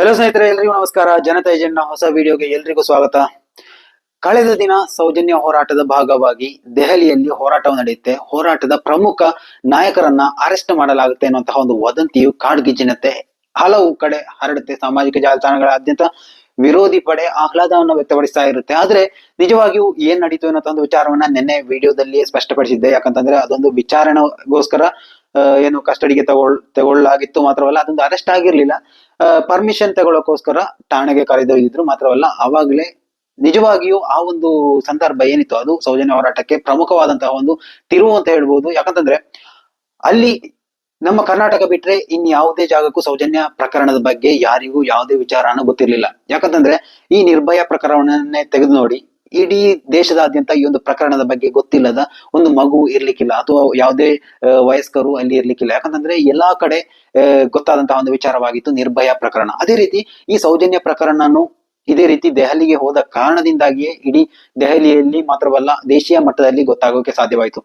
Hello ಸ್ನೇಹಿತರೆ, ಎಲ್ರಿಗೂ ನಮಸ್ಕಾರ. ಜನತಾ ಏಜೆಂಟ್ನ ಹೊಸ ವಿಡಿಯೋಗೆ ಎಲ್ರಿಗೂ ಸ್ವಾಗತ. ಕಳೆದ ದಿನ ಸೌಜನ್ಯ ಹೋರಾಟದ ಭಾಗವಾಗಿ ದೆಹಲಿಯಲ್ಲಿ ಹೋರಾಟವು ನಡೆಯುತ್ತೆ. ಹೋರಾಟದ ಪ್ರಮುಖ ನಾಯಕರನ್ನ ಅರೆಸ್ಟ್ ಮಾಡಲಾಗುತ್ತೆ ಅನ್ನುವಂತಹ ಒಂದು ವದಂತಿಯು ಕಾಡ್ಗಿಜ್ಜಿನಂತೆ ಹಲವು ಕಡೆ ಹರಡುತ್ತೆ. ಸಾಮಾಜಿಕ ಜಾಲತಾಣಗಳಾದ್ಯಂತ ವಿರೋಧಿ ಪಡೆ ಆಹ್ಲಾದವನ್ನು ವ್ಯಕ್ತಪಡಿಸ್ತಾ ಇರುತ್ತೆ. ಆದ್ರೆ ನಿಜವಾಗಿಯೂ ಏನ್ ನಡೀತು ಅನ್ನೋ ಒಂದು ವಿಚಾರವನ್ನ ನಿನ್ನೆ ವಿಡಿಯೋದಲ್ಲಿ ಸ್ಪಷ್ಟಪಡಿಸಿದ್ದೆ. ಯಾಕಂತಂದ್ರೆ ಅದೊಂದು ವಿಚಾರಣೆಗೋಸ್ಕರ ಏನು ಕಸ್ಟಡಿಗೆ ತಗೊಳ್, ತಗೊಳ್ಳಾಗಿತ್ತು ಮಾತ್ರವಲ್ಲ, ಅದೊಂದು ಅರೆಸ್ಟ್ ಆಗಿರ್ಲಿಲ್ಲ. ಪರ್ಮಿಷನ್ ತಗೊಳ್ಳೋಕೋಸ್ಕರ ಠಾಣೆಗೆ ಕರೆದೊಯ್ದಿದ್ರು ಮಾತ್ರವಲ್ಲ, ಅವಾಗಲೇ ನಿಜವಾಗಿಯೂ ಆ ಒಂದು ಸಂದರ್ಭ ಏನಿತ್ತು, ಅದು ಸೌಜನ್ಯ ಹೋರಾಟಕ್ಕೆ ಪ್ರಮುಖವಾದಂತಹ ಒಂದು ತಿರುವು ಅಂತ ಹೇಳ್ಬೋದು. ಯಾಕಂತಂದ್ರೆ, ಅಲ್ಲಿ ನಮ್ಮ ಕರ್ನಾಟಕ ಬಿಟ್ರೆ ಇನ್ ಯಾವುದೇ ಜಾಗಕ್ಕೂ ಸೌಜನ್ಯ ಪ್ರಕರಣದ ಬಗ್ಗೆ ಯಾರಿಗೂ ಯಾವುದೇ ವಿಚಾರ ಗೊತ್ತಿರ್ಲಿಲ್ಲ. ಯಾಕಂತಂದ್ರೆ, ಈ ನಿರ್ಭಯ ಪ್ರಕರಣವನ್ನೇ ತೆಗೆದು ನೋಡಿ ಇಡೀ ದೇಶದಾದ್ಯಂತ ಈ ಒಂದು ಪ್ರಕರಣದ ಬಗ್ಗೆ ಗೊತ್ತಿಲ್ಲದ ಒಂದು ಮಗು ಇರ್ಲಿಕ್ಕಿಲ್ಲ ಅಥವಾ ಯಾವುದೇ ವಯಸ್ಕರು ಅಲ್ಲಿ ಇರ್ಲಿಕ್ಕಿಲ್ಲ. ಯಾಕಂತಂದ್ರೆ ಎಲ್ಲಾ ಕಡೆ ಗೊತ್ತಾದಂತಹ ಒಂದು ವಿಚಾರವಾಗಿತ್ತು ನಿರ್ಭಯ ಪ್ರಕರಣ. ಅದೇ ರೀತಿ ಈ ಸೌಜನ್ಯ ಪ್ರಕರಣನು ಇದೇ ರೀತಿ ದೆಹಲಿಗೆ ಹೋದ ಕಾರಣದಿಂದಾಗಿಯೇ ಇಡೀ ದೆಹಲಿಯಲ್ಲಿ ಮಾತ್ರವಲ್ಲ ದೇಶೀಯ ಮಟ್ಟದಲ್ಲಿ ಗೊತ್ತಾಗೋಕೆ ಸಾಧ್ಯವಾಯಿತು.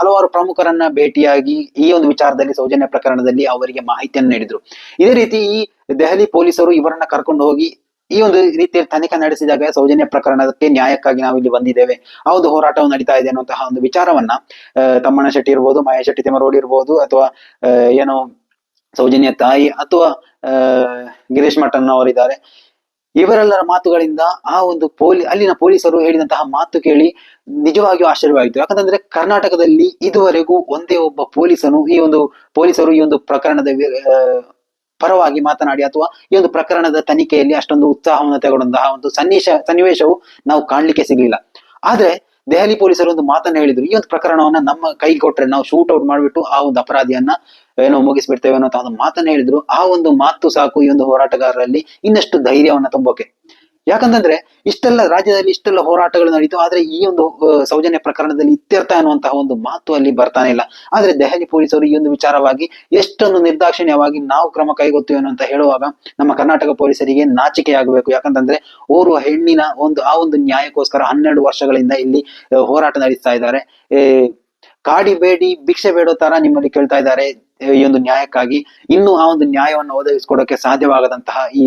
ಹಲವಾರು ಪ್ರಮುಖರನ್ನ ಭೇಟಿಯಾಗಿ ಈ ಒಂದು ವಿಚಾರದಲ್ಲಿ ಸೌಜನ್ಯ ಪ್ರಕರಣದಲ್ಲಿ ಅವರಿಗೆ ಮಾಹಿತಿಯನ್ನು ನೀಡಿದ್ರು. ಇದೇ ರೀತಿ ಈ ದೆಹಲಿ ಪೊಲೀಸರು ಇವರನ್ನ ಕರ್ಕೊಂಡು ಹೋಗಿ ಈ ಒಂದು ರೀತಿಯಲ್ಲಿ ತನಿಖೆ ನಡೆಸಿದಾಗ ಸೌಜನ್ಯ ಪ್ರಕರಣಕ್ಕೆ ನ್ಯಾಯಕ್ಕಾಗಿ ನಾವು ಇಲ್ಲಿ ಬಂದಿದ್ದೇವೆ. ಆ ಒಂದು ಹೋರಾಟವು ನಡೀತಾ ಇದೆ ಅನ್ನುವಂತಹ ಒಂದು ವಿಚಾರವನ್ನ ತಮ್ಮಣ್ಣ ಶೆಟ್ಟಿ ಇರ್ಬೋದು ಮಹೇಶ್ ಶೆಟ್ಟಿ ತಿಮ್ಮರೋಡಿ ಇರ್ಬೋದು, ಅಥವಾ ಏನು ಸೌಜನ್ಯ ತಾಯಿ ಅಥವಾ ಗಿರೀಶ್ ಮಠನ್ ಅವರಿದ್ದಾರೆ ಇವರೆಲ್ಲರ ಮಾತುಗಳಿಂದ ಆ ಒಂದು ಪೊಲೀ, ಅಲ್ಲಿನ ಪೊಲೀಸರು ಹೇಳಿದಂತಹ ಮಾತು ಕೇಳಿ ನಿಜವಾಗಿಯೂ ಆಶ್ಚರ್ಯವಾಯಿತು. ಯಾಕಂತಂದ್ರೆ ಕರ್ನಾಟಕದಲ್ಲಿ ಇದುವರೆಗೂ ಒಂದೇ ಒಬ್ಬ ಪೊಲೀಸನು, ಈ ಒಂದು ಪೊಲೀಸರು ಈ ಒಂದು ಪ್ರಕರಣದ ಪರವಾಗಿ ಮಾತನಾಡಿ ಅಥವಾ ಈ ಒಂದು ಪ್ರಕರಣದ ತನಿಖೆಯಲ್ಲಿ ಅಷ್ಟೊಂದು ಉತ್ಸಾಹವನ್ನು ತಗೊಂಡಂತಹ ಒಂದು ಸನ್ನಿವೇಶ ಸನ್ನಿವೇಶವು ನಾವು ಕಾಣಲಿಕ್ಕೆ ಸಿಗಲಿಲ್ಲ. ಆದ್ರೆ ದೆಹಲಿ ಪೊಲೀಸರು ಒಂದು ಮಾತನ್ನ ಹೇಳಿದ್ರು, ಈ ಒಂದು ಪ್ರಕರಣವನ್ನ ನಮ್ಮ ಕೈಗೆ ಕೊಟ್ರೆ ನಾವು ಶೂಟ್ ಔಟ್ ಮಾಡಿಬಿಟ್ಟು ಆ ಒಂದು ಅಪರಾಧಿಯನ್ನ, ಏನೋ ಮುಗಿಸ್ಬಿಡ್ತೇವೆ ಅನ್ನೋ ಒಂದು ಮಾತನ್ನ ಹೇಳಿದ್ರು. ಆ ಒಂದು ಮಾತು ಸಾಕು ಈ ಒಂದು ಹೋರಾಟಗಾರರಲ್ಲಿ ಇನ್ನಷ್ಟು ಧೈರ್ಯವನ್ನ ತುಂಬೋಕೆ. ಯಾಕಂತಂದ್ರೆ ಇಷ್ಟೆಲ್ಲ ರಾಜ್ಯದಲ್ಲಿ ಇಷ್ಟೆಲ್ಲ ಹೋರಾಟಗಳು ನಡೀತು, ಆದ್ರೆ ಈ ಒಂದು ಸೌಜನ್ಯ ಪ್ರಕರಣದಲ್ಲಿ ಇತ್ಯರ್ಥ ಅನ್ನುವಂತಹ ಒಂದು ಮಾತು ಅಲ್ಲಿ ಬರ್ತಾನೆ ಇಲ್ಲ. ಆದ್ರೆ ದೆಹಲಿ ಪೊಲೀಸರು ಈ ಒಂದು ವಿಚಾರವಾಗಿ ಎಷ್ಟೊಂದು ನಿರ್ದಾಕ್ಷಿಣ್ಯವಾಗಿ ನಾವು ಕ್ರಮ ಕೈಗೊತ್ತೇವೆ ಅಂತ ಹೇಳುವಾಗ ನಮ್ಮ ಕರ್ನಾಟಕ ಪೊಲೀಸರಿಗೆ ನಾಚಿಕೆಯಾಗಬೇಕು. ಯಾಕಂತಂದ್ರೆ ಓರ್ವ ಹೆಣ್ಣಿನ ಒಂದು, ಆ ಒಂದು ನ್ಯಾಯಕ್ಕೋಸ್ಕರ ಹನ್ನೆರಡು ವರ್ಷಗಳಿಂದ ಇಲ್ಲಿ ಹೋರಾಟ ನಡೆಸ್ತಾ ಇದ್ದಾರೆ. ಕಾಡಿ ಬೇಡಿ, ಭಿಕ್ಷೆ ಬೇಡೋ ತರ ನಿಮ್ಮಲ್ಲಿ ಕೇಳ್ತಾ ಇದ್ದಾರೆ, ಈ ಒಂದು ನ್ಯಾಯಕ್ಕಾಗಿ. ಇನ್ನು ಆ ಒಂದು ನ್ಯಾಯವನ್ನು ಒದಗಿಸಿಕೊಡೋಕೆ ಸಾಧ್ಯವಾಗದಂತಹ ಈ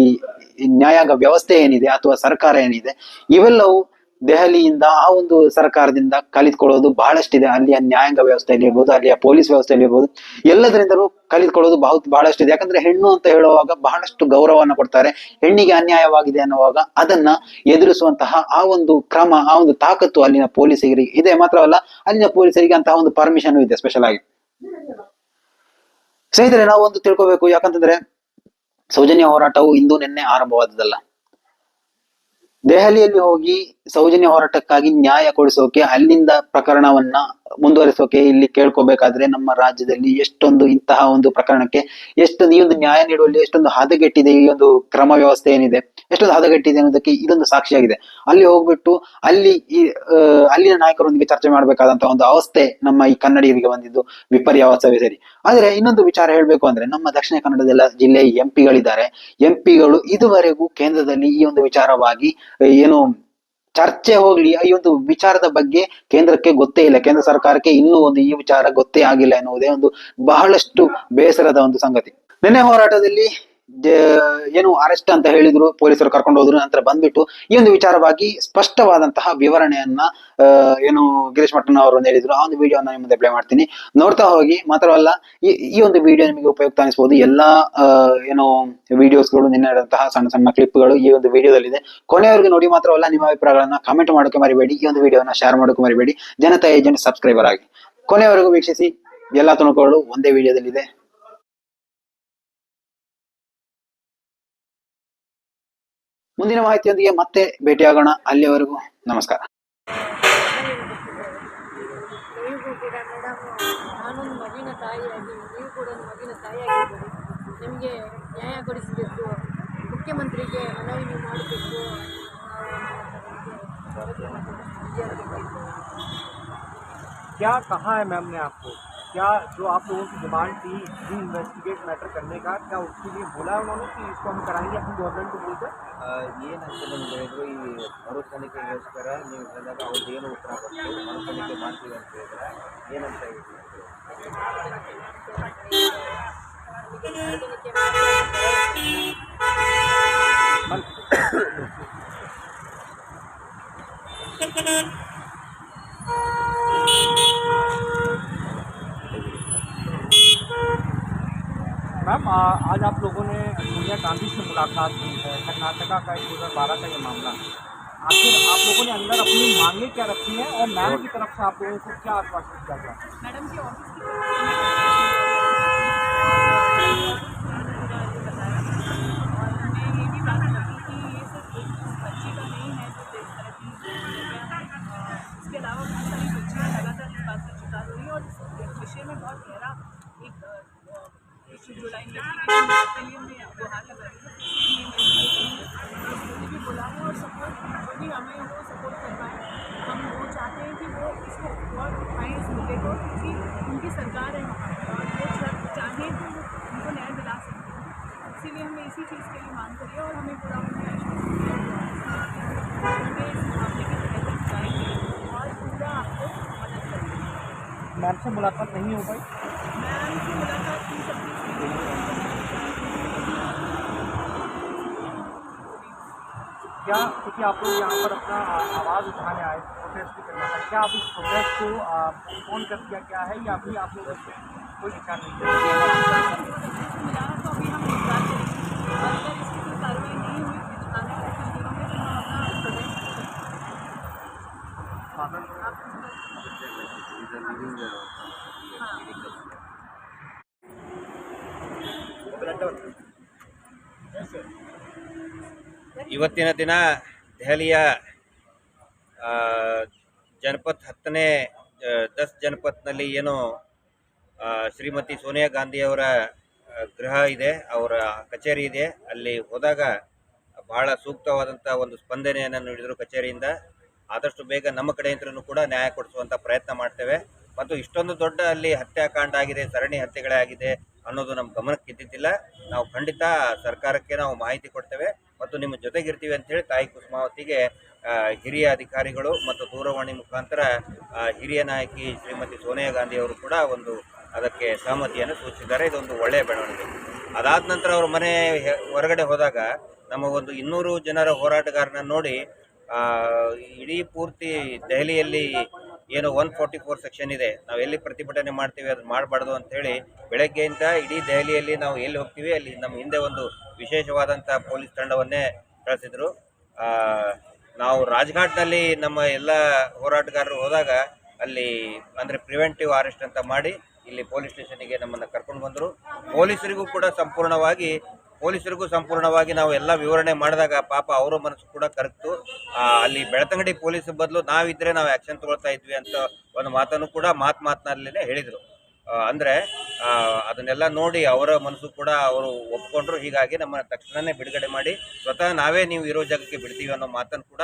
ನ್ಯಾಯಾಂಗ ವ್ಯವಸ್ಥೆ ಏನಿದೆ ಅಥವಾ ಸರ್ಕಾರ ಏನಿದೆ, ಇವೆಲ್ಲವೂ ದೆಹಲಿಯಿಂದ ಆ ಒಂದು ಸರ್ಕಾರದಿಂದ ಕಲಿತ್ಕೊಳ್ಳೋದು ಬಹಳಷ್ಟಿದೆ. ಅಲ್ಲಿಯ ನ್ಯಾಯಾಂಗ ವ್ಯವಸ್ಥೆಯಲ್ಲಿ ಇರ್ಬೋದು ಅಲ್ಲಿಯ ಪೊಲೀಸ್ ವ್ಯವಸ್ಥೆಯಲ್ಲಿ ಇರ್ಬೋದು ಎಲ್ಲದರಿಂದಲೂ ಕಲಿತ್ಕೊಳ್ಳೋದು ಬಹು, ಬಹಳಷ್ಟಿದೆ. ಯಾಕಂದ್ರೆ ಹೆಣ್ಣು ಅಂತ ಹೇಳುವಾಗ ಬಹಳಷ್ಟು ಗೌರವವನ್ನು ಕೊಡ್ತಾರೆ. ಹೆಣ್ಣಿಗೆ ಅನ್ಯಾಯವಾಗಿದೆ ಅನ್ನುವಾಗ ಅದನ್ನ ಎದುರಿಸುವಂತಹ ಆ ಒಂದು ಕ್ರಮ, ಆ ಒಂದು ತಾಕತ್ತು ಅಲ್ಲಿನ ಪೊಲೀಸರಿಗೆ ಇದೆ. ಮಾತ್ರವಲ್ಲ, ಅಲ್ಲಿನ ಪೊಲೀಸರಿಗೆ ಅಂತಹ ಒಂದು ಪರ್ಮಿಷನ್ ಇದೆ ಸ್ಪೆಷಲ್ ಆಗಿ. ಸ್ನೇಹಿತರೆ ನಾವು ಒಂದು ತಿಳ್ಕೋಬೇಕು. ಯಾಕಂತಂದ್ರೆ ಸೌಜನ್ಯ ಹೋರಾಟವು ಇಂದು ನಿನ್ನೆ ಆರಂಭವಾದದಲ್ಲ ದೆಹಲಿಯಲ್ಲಿ ಹೋಗಿ ಸೌಜನ್ಯ ಹೋರಾಟಕ್ಕಾಗಿ ನ್ಯಾಯ ಕೊಡಿಸೋಕೆ, ಅಲ್ಲಿಂದ ಪ್ರಕರಣವನ್ನ ಮುಂದುವರಿಸೋಕೆ ಇಲ್ಲಿ ಕೇಳ್ಕೋಬೇಕಾದ್ರೆ ನಮ್ಮ ರಾಜ್ಯದಲ್ಲಿ ಎಷ್ಟೊಂದು ಇಂತಹ ಒಂದು ಪ್ರಕರಣಕ್ಕೆ ಎಷ್ಟೊಂದು ಈ ಒಂದು ನ್ಯಾಯ ನೀಡುವಲ್ಲಿ ಎಷ್ಟೊಂದು ಹದಗೆಟ್ಟಿದೆ ಈ ಒಂದು ಕ್ರಮ ವ್ಯವಸ್ಥೆ ಏನಿದೆ? ಎಷ್ಟೊಂದು ಹದಗೆಟ್ಟಿದೆ ಅನ್ನೋದಕ್ಕೆ ಇದೊಂದು ಸಾಕ್ಷಿಯಾಗಿದೆ. ಅಲ್ಲಿ ಹೋಗ್ಬಿಟ್ಟು ಅಲ್ಲಿ ಈ ಅಲ್ಲಿನ ನಾಯಕರೊಂದಿಗೆ ಚರ್ಚೆ ಮಾಡಬೇಕಾದಂತಹ ಒಂದು ಅವಸ್ಥೆ ನಮ್ಮ ಈ ಕನ್ನಡಿಗರಿಗೆ ಬಂದಿದ್ದು ವಿಪರ್ಯಾಸವೇ ಸರಿ. ಆದ್ರೆ ಇನ್ನೊಂದು ವಿಚಾರ ಹೇಳ್ಬೇಕು ಅಂದ್ರೆ ನಮ್ಮ ದಕ್ಷಿಣ ಕನ್ನಡದೆಲ್ಲ ಜಿಲ್ಲೆಯ ಎಂ ಪಿಗಳಿದ್ದಾರೆ ಎಂ ಪಿಗಳು ಇದುವರೆಗೂ ಕೇಂದ್ರದಲ್ಲಿ ಈ ಒಂದು ವಿಚಾರವಾಗಿ ಏನು ಚರ್ಚೆ ಹೋಗ್ಲಿ, ಈ ಒಂದು ವಿಚಾರದ ಬಗ್ಗೆ ಕೇಂದ್ರಕ್ಕೆ ಗೊತ್ತೇ ಇಲ್ಲ. ಕೇಂದ್ರ ಸರ್ಕಾರಕ್ಕೆ ಇನ್ನೂ ಒಂದು ಈ ವಿಚಾರ ಗೊತ್ತೇ ಆಗಿಲ್ಲ ಎನ್ನುವುದೇ ಒಂದು ಬಹಳಷ್ಟು ಬೇಸರದ ಒಂದು ಸಂಗತಿ. ನಿನ್ನೆ ಹೋರಾಟದಲ್ಲಿ ಏನು ಅರೆಸ್ಟ್ ಅಂತ ಹೇಳಿದ್ರು, ಪೊಲೀಸರು ಕರ್ಕೊಂಡು ಹೋದ್ರು, ನಂತರ ಬಂದ್ಬಿಟ್ಟು ಈ ಒಂದು ವಿಚಾರವಾಗಿ ಸ್ಪಷ್ಟವಾದಂತಹ ವಿವರಣೆಯನ್ನ ಏನು ಗಿರೀಶ್ ಮಠನ್ ಅವರು ಹೇಳಿದ್ರು. ಆ ಒಂದು ವಿಡಿಯೋನ ನಿಮ್ಮ ಪ್ಲೇ ಮಾಡ್ತೀನಿ. ನೋಡ್ತಾ ಹೋಗಿ ಮಾತ್ರವಲ್ಲ ಈ ಒಂದು ವಿಡಿಯೋ ನಿಮಗೆ ಉಪಯುಕ್ತ ಅನಿಸಬಹುದು ಎಲ್ಲಾ ಏನು ವಿಡಿಯೋಸ್ಗಳು, ನಿನ್ನೆ ಸಣ್ಣ ಸಣ್ಣ ಕ್ಲಿಪ್ಗಳು ಈ ಒಂದು ವಿಡಿಯೋದಲ್ಲಿದೆ. ಕೊನೆಯವರೆಗೂ ನೋಡಿ ಮಾತ್ರವಲ್ಲ ನಿಮ್ಮ ಅಭಿಪ್ರಾಯಗಳನ್ನ ಕಮೆಂಟ್ ಮಾಡೋಕೆ ಮರಿಬೇಡಿ. ಈ ಒಂದು ವಿಡಿಯೋನ ಶೇರ್ ಮಾಡೋಕೆ ಮರಿಬೇಡಿ. ಜನತಾ ಏಜೆಂಟ್ ಸಬ್ಸ್ಕ್ರೈಬರ್ ಆಗಿ. ಕೊನೆಯವರೆಗೂ ವೀಕ್ಷಿಸಿ, ಎಲ್ಲಾ ತುಣುಕುಗಳು ಒಂದೇ ವಿಡಿಯೋದಲ್ಲಿದೆ. ಮುಂದಿನ ಮಾಹಿತಿಯೊಂದಿಗೆ ಮತ್ತೆ ಭೇಟಿಯಾಗೋಣ ಅಲ್ಲಿಯವರೆಗೂ ನಮಸ್ಕಾರ ನೀವು ಕೂಡ ಮೇಡಮ್ ನಾನೊಂದು ಮಗುವಿನ ತಾಯಿಯಾಗಿ ನೀವು ಕೂಡ ಒಂದು ಮಗುವಿನ ತಾಯಿಯಾಗಿದ್ದೀರಿ ನಿಮಗೆ ನ್ಯಾಯ ಕೊಡಿಸಬೇಕು ಮುಖ್ಯಮಂತ್ರಿಗೆ ಮನವಿ ನೀವು ಮಾಡಬೇಕು क्या कहा है मैम ने आपको क्या जो आप लोगों की डिमांड थी डी इन्वेस्टिगेट मैटर करने का क्या उसके लिए बोला उन्होंने कि इसको हम कराएँगे अपनी गवर्नमेंट को बोलकर ये ना चलन कोई भरोसा नहीं इन्वेस्ट कर रहा है नहीं उठाने का और ये ना उतरा पड़ता है भरोसा नहीं के बाद ये ना चाहिए। मुलाकात की है। कर्नाटका का एक दो हज़ार बारह का ये मामला आखिर आप लोगों ने अंदर अपनी मांगे क्या रखी है और मैम की तरफ़ से आप लोगों को क्या आश्वासन किया गया? मैडम जी, ऑफ़िस की तरफ़ से मैंने बताया और हमने ये भी बात रखी कि ये सिर्फ़ एक बच्ची का नहीं है जो देश तरक्की हो गया है इसके अलावा बहुत सारी बच्चियाँ लगातार इस बात का शिकार हो रही हैं और इस विषय में बहुत गहरा एक इशू जुड़ा इन्वेस्टिगेशन के लिए मैं गुहार लगा रही हूँ मुझे भी बोला है और सपोर्ट भी वो सपोर्ट कर पाए। हम वो चाहते हैं कि वो इसको और उठाएँ इस मुद्दे को क्योंकि उनकी सरकार है वहाँ और वो चाह- चाहें तो वो उनको न्याय दिला सकते हैं। इसीलिए हमें इसी चीज़ के लिए मांग करिए और हमें पूरा है मैम से मुलाकात नहीं हो पाई। मैम से मुलाकात की सकती क्या क्योंकि आप लोग यहाँ पर अपना आवाज़ उठाने आए प्रोटेस्ट भी करना था क्या आप इस प्रोटेस्ट को फ़ोन कर दिया क्या है या अभी आप लोग इसमें कोई विचार नहीं कर ಇವತ್ತಿನ ದಿನ ದೆಹಲಿಯ ಜನಪತ್ ಹತ್ತನೇ ದಸ್ ಜನಪತ್ನಲ್ಲಿ ಏನು ಶ್ರೀಮತಿ ಸೋನಿಯಾ ಗಾಂಧಿಯವರ ಗೃಹ ಇದೆ, ಅವರ ಕಚೇರಿ ಇದೆ. ಅಲ್ಲಿ ಹೋದಾಗ ಬಹಳ ಸೂಕ್ತವಾದಂಥ ಒಂದು ಸ್ಪಂದನೆಯನ್ನು ನೀಡಿದರು ಕಚೇರಿಯಿಂದ. ಆದಷ್ಟು ಬೇಗ ನಮ್ಮ ಕಡೆಯಿಂದಲೂ ಕೂಡ ನ್ಯಾಯ ಕೊಡಿಸುವಂಥ ಪ್ರಯತ್ನ ಮಾಡ್ತೇವೆ. ಮತ್ತು ಇಷ್ಟೊಂದು ದೊಡ್ಡ ಅಲ್ಲಿ ಹತ್ಯಾಕಾಂಡ ಆಗಿದೆ, ಸರಣಿ ಹತ್ಯೆಗಳೇ ಆಗಿದೆ ಅನ್ನೋದು ನಮ್ಮ ಗಮನಕ್ಕೆ ಇದ್ದಿದ್ದಿಲ್ಲ. ನಾವು ಖಂಡಿತ ಸರ್ಕಾರಕ್ಕೆ ನಾವು ಮಾಹಿತಿ ಕೊಡ್ತೇವೆ ಮತ್ತು ನಿಮ್ಮ ಜೊತೆಗಿರ್ತೀವಿ ಅಂತೇಳಿ ತಾಯಿ ಕುಸುಮಾವತಿಗೆ ಹಿರಿಯ ಅಧಿಕಾರಿಗಳು ಮತ್ತು ದೂರವಾಣಿ ಮುಖಾಂತರ ಹಿರಿಯ ನಾಯಕಿ ಶ್ರೀಮತಿ ಸೋನಿಯಾ ಗಾಂಧಿ ಅವರು ಕೂಡ ಒಂದು ಅದಕ್ಕೆ ಸಹಮತಿಯನ್ನು ಸೂಚಿಸಿದ್ದಾರೆ. ಇದೊಂದು ಒಳ್ಳೆಯ ಬೆಳವಣಿಗೆ. ಅದಾದ ನಂತರ ಅವ್ರ ಮನೆ ಹೊರಗಡೆ ಹೋದಾಗ ನಮಗೊಂದು ಇನ್ನೂರು ಜನರ ಹೋರಾಟಗಾರನ ನೋಡಿ ಇಡೀ ಪೂರ್ತಿ ದೆಹಲಿಯಲ್ಲಿ ಏನು ಒನ್ ಫೋರ್ಟಿ ಫೋರ್ ಸೆಕ್ಷನ್ ಇದೆ. ನಾವು ಎಲ್ಲಿ ಪ್ರತಿಭಟನೆ ಮಾಡ್ತೀವಿ ಅದು ಮಾಡಬಾರ್ದು ಅಂತೇಳಿ ಬೆಳಗ್ಗೆಯಿಂದ ಇಡೀ ದೆಹಲಿಯಲ್ಲಿ ನಾವು ಎಲ್ಲಿ ಹೋಗ್ತೀವಿ, ಅಲ್ಲಿ ನಮ್ಮ ಹಿಂದೆ ಒಂದು ವಿಶೇಷವಾದಂಥ ಪೊಲೀಸ್ ತಂಡವನ್ನೇ ಕಳಿಸಿದ್ರು. ನಾವು ರಾಜ್ಘಾಟ್ನಲ್ಲಿ ನಮ್ಮ ಎಲ್ಲ ಹೋರಾಟಗಾರರು ಹೋದಾಗ ಅಲ್ಲಿ ಅಂದರೆ ಪ್ರಿವೆಂಟಿವ್ ಅರೆಸ್ಟ್ ಅಂತ ಮಾಡಿ ಇಲ್ಲಿ ಪೊಲೀಸ್ ಸ್ಟೇಷನ್ಗೆ ನಮ್ಮನ್ನು ಕರ್ಕೊಂಡು ಬಂದರು. ಪೊಲೀಸರಿಗೂ ಕೂಡ ಸಂಪೂರ್ಣವಾಗಿ ಪೊಲೀಸರಿಗೂ ಸಂಪೂರ್ಣವಾಗಿ ನಾವು ಎಲ್ಲ ವಿವರಣೆ ಮಾಡಿದಾಗ ಪಾಪ ಅವರ ಮನಸ್ಸು ಕೂಡ ಕರೆಕ್ಟು ಅಲ್ಲಿ ಬೆಳ್ತಂಗಡಿ ಪೊಲೀಸ್ ಬದಲು ನಾವಿದ್ರೆ ನಾವು ಆ್ಯಕ್ಷನ್ ತಗೊಳ್ತಾ ಇದ್ವಿ ಅಂತ ಒಂದು ಮಾತನ್ನು ಕೂಡ ಮಾತು ಮಾತಿನಲ್ಲೇ ಹೇಳಿದರು. ಅಂದರೆ ಅದನ್ನೆಲ್ಲ ನೋಡಿ ಅವರ ಮನಸ್ಸು ಕೂಡ ಅವರು ಒಪ್ಕೊಂಡ್ರು. ಹೀಗಾಗಿ ನಮ್ಮ ತಕ್ಷಣನೇ ಬಿಡುಗಡೆ ಮಾಡಿ ಸ್ವತಃ ನಾವೇ ನೀವು ಇರೋ ಜಾಗಕ್ಕೆ ಬಿಡ್ತೀವಿ ಅನ್ನೋ ಮಾತನ್ನು ಕೂಡ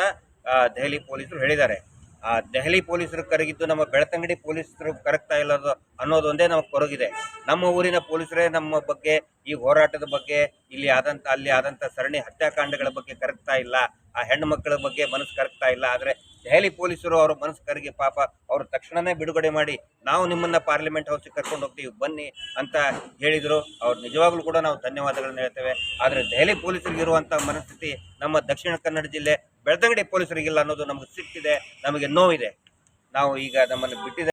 ದೆಹಲಿ ಪೊಲೀಸರು ಹೇಳಿದ್ದಾರೆ. ಆ ದೆಹಲಿ ಪೊಲೀಸರು ಕರಗಿದ್ದು ನಮ್ಮ ಬೆಳತಂಗಡಿ ಪೊಲೀಸರು ಕರಗ್ತಾ ಇಲ್ಲ ಅನ್ನೋದು- ಅನ್ನೋದೊಂದೇ ನಮಗೆ ಕೊರಗಿದೆ. ನಮ್ಮ ಊರಿನ ಪೊಲೀಸರೇ ನಮ್ಮ ಬಗ್ಗೆ ಈ ಹೋರಾಟದ ಬಗ್ಗೆ, ಇಲ್ಲಿ ಆದಂಥ ಅಲ್ಲಿ ಆದಂಥ ಸರಣಿ ಹತ್ಯಾಕಾಂಡಗಳ ಬಗ್ಗೆ ಕರಗ್ತಾ ಇಲ್ಲ. ಆ ಹೆಣ್ಣು ಮಕ್ಕಳ ಬಗ್ಗೆ ಮನಸ್ಸು ಕರಗ್ತಾ ಇಲ್ಲ. ಆದರೆ ದೆಹಲಿ ಪೊಲೀಸರು ಅವರು ಮನಸ್ಸು ಕರಗಿ ಪಾಪ ಅವರು ತಕ್ಷಣನೇ ಬಿಡುಗಡೆ ಮಾಡಿ, ನಾವು ನಿಮ್ಮನ್ನ ಪಾರ್ಲಿಮೆಂಟ್ ಹೌಸಿಗೆ ಕರ್ಕೊಂಡು ಹೋಗ್ತೀವಿ, ಬನ್ನಿ ಅಂತ ಹೇಳಿದರು. ಅವ್ರು ನಿಜವಾಗ್ಲೂ ಕೂಡ ನಾವು ಧನ್ಯವಾದಗಳನ್ನ ಹೇಳ್ತೇವೆ. ಆದರೆ ದೆಹಲಿ ಪೊಲೀಸರಿಗೆ ಇರುವಂಥ ಮನಸ್ಥಿತಿ ನಮ್ಮ ದಕ್ಷಿಣ ಕನ್ನಡ ಜಿಲ್ಲೆ ಬೆಳ್ತಂಗಡಿ ಪೊಲೀಸರಿಗಿಲ್ಲ ಅನ್ನೋದು ನಮಗೆ ಸಿಟ್ಟಿದೆ ನಮಗೆ ನೋವಿದೆ. ನಾವು ಈಗ ನಮ್ಮನ್ನು ಬಿಟ್ಟಿದೆ.